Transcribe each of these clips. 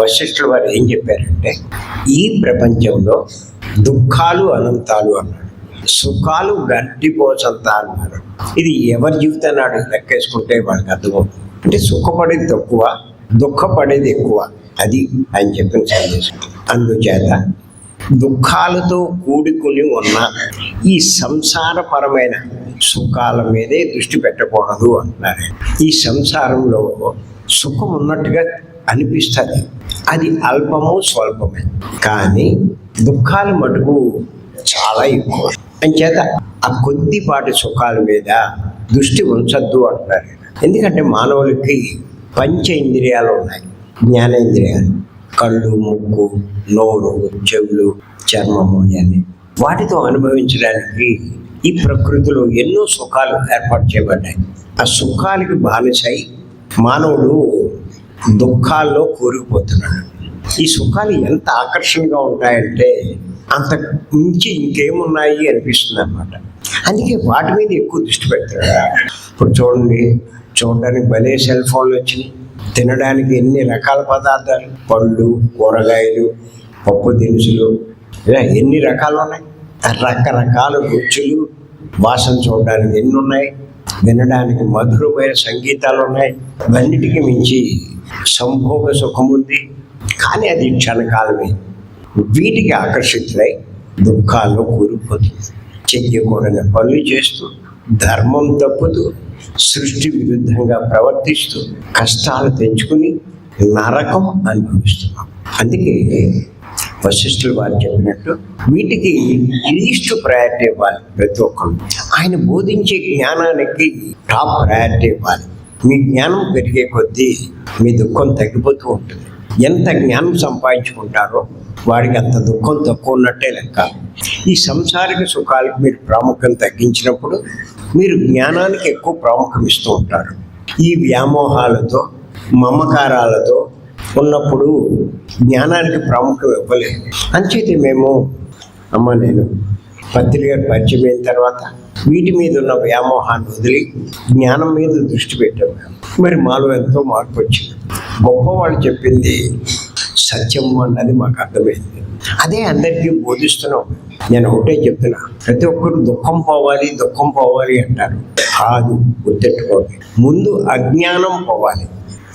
వశిష్ఠుల వారు ఏం చెప్పారంటే ఈ ప్రపంచంలో దుఃఖాలు అనంతాలు అన్నాడు. సుఖాలు గడ్డిపోసంతాలు అన్నారు. ఇది ఎవరి జీవితాన్ని నాడు లెక్కేసుకుంటే వాళ్ళకి అర్థమవుతుంది. అంటే సుఖపడేది తక్కువ దుఃఖపడేది ఎక్కువ. అది అని చెప్పిన సందేశం. అందుచేత దుఃఖాలతో కూడుకుని ఉన్న ఈ సంసారపరమైన సుఖాల మీదే దృష్టి పెట్టకూడదు అంటున్నారు. ఈ సంసారంలో సుఖం ఉన్నట్టుగా అనిపిస్తుంది. అది అల్పము స్వల్పమే. కానీ దుఃఖాలు మటుకు చాలా ఎక్కువ. అంచేత ఆ కొద్దిపాటి సుఖాల మీద దృష్టి ఉంచద్దు అంటున్నారు. ఎందుకంటే మానవులకి పంచ ఇంద్రియాలు ఉన్నాయి. జ్ఞానేంద్రియాలు. కళ్ళు ముక్కు నోరు చెవులు చర్మము ఇవన్నీ. వాటితో అనుభవించడానికి ఈ ప్రకృతిలో ఎన్నో సుఖాలు ఏర్పాటు చేయబడ్డాయి. ఆ సుఖాలకి బానిసై మానవుడు దుఃఖాల్లో కూరుకుపోతున్నాడు. ఈ సుఖాలు ఎంత ఆకర్షణగా ఉంటాయంటే అంత మించి ఇంకేమున్నాయి అనిపిస్తుంది అనమాట అందుకే వాటి మీద ఎక్కువ దృష్టి పెడతాడు. ఇప్పుడు చూడండి చూడడానికి భలే సెల్ ఫోన్లు వచ్చినాయి. తినడానికి ఎన్ని రకాల పదార్థాలు? పళ్ళు కూరగాయలు పప్పు దినుసులు ఇలా ఎన్ని రకాలు ఉన్నాయి? రకరకాల రుచులు వాసన చూడడానికి ఎన్ని ఉన్నాయి? వినడానికి మధురమైన సంగీతాలు ఉన్నాయి? అన్నిటికీ మించి సంభోగ సుఖం ఉంది. కానీ అది క్షణకాలమే. వీటికి ఆకర్షితులై దుఃఖాల్లో కూరుకుపోతుంది. చెయ్యకూడని పనులు చేస్తూ ధర్మం తప్పుతూ సృష్టి విరుద్ధంగా ప్రవర్తిస్తూ కష్టాలు తెచ్చుకుని నరకం అనుభవిస్తున్నాం. అందుకే వశిష్ఠులు వారు చెప్పినట్టు వీటికి లీస్ట్ ప్రయారిటీ ఇవ్వాలి ప్రతి ఒక్కరు ఆయన బోధించే జ్ఞానానికి టాప్ ప్రయారిటీ ఇవ్వాలి. మీ జ్ఞానం పెరిగే కొద్దీ మీ దుఃఖం తగ్గిపోతూ ఉంటుంది. ఎంత జ్ఞానం సంపాదించుకుంటారో వాడికి అంత దుఃఖం తక్కువ ఉన్నట్టే లెక్క. ఈ సంసారిక సుఖాలకు మీరు ప్రాముఖ్యం తగ్గించినప్పుడు మీరు జ్ఞానానికి ఎక్కువ ప్రాముఖ్యం ఇస్తూ ఉంటారు. ఈ వ్యామోహాలతో మమకారాలతో ఉన్నప్పుడు జ్ఞానానికి ప్రాముఖ్యం ఇవ్వలేదు. అంచేతే మేము అమ్మ నేను పత్రిక పరిచయం అయిన తర్వాత వీటి మీద ఉన్న వ్యామోహాన్ని వదిలి జ్ఞానం మీద దృష్టి పెట్టాం. మరి మాలో ఎంతో మార్పు వచ్చింది. గొప్పవాళ్ళు చెప్పింది సత్యం అన్నది మాకు అర్థమైంది. అదే అందరికీ బోధిస్తున్నాం. నేను ఒకటే చెప్తున్నా ప్రతి ఒక్కరు దుఃఖం పోవాలి దుఃఖం పోవాలి అంటారు. కాదు గుర్తెట్టుకోండి ముందు అజ్ఞానం పోవాలి.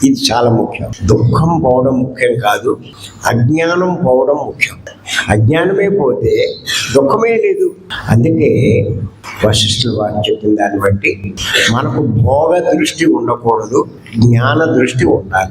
ఇది చాలా ముఖ్యం. దుఃఖం పోవడం ముఖ్యం కాదు అజ్ఞానం పోవడం ముఖ్యం. అజ్ఞానమే పోతే దుఃఖమే లేదు. అందుకే వశిష్ఠులు వారు చెప్పిన దాన్ని బట్టి మనకు భోగ దృష్టి ఉండకూడదు జ్ఞాన దృష్టి ఉండాలి.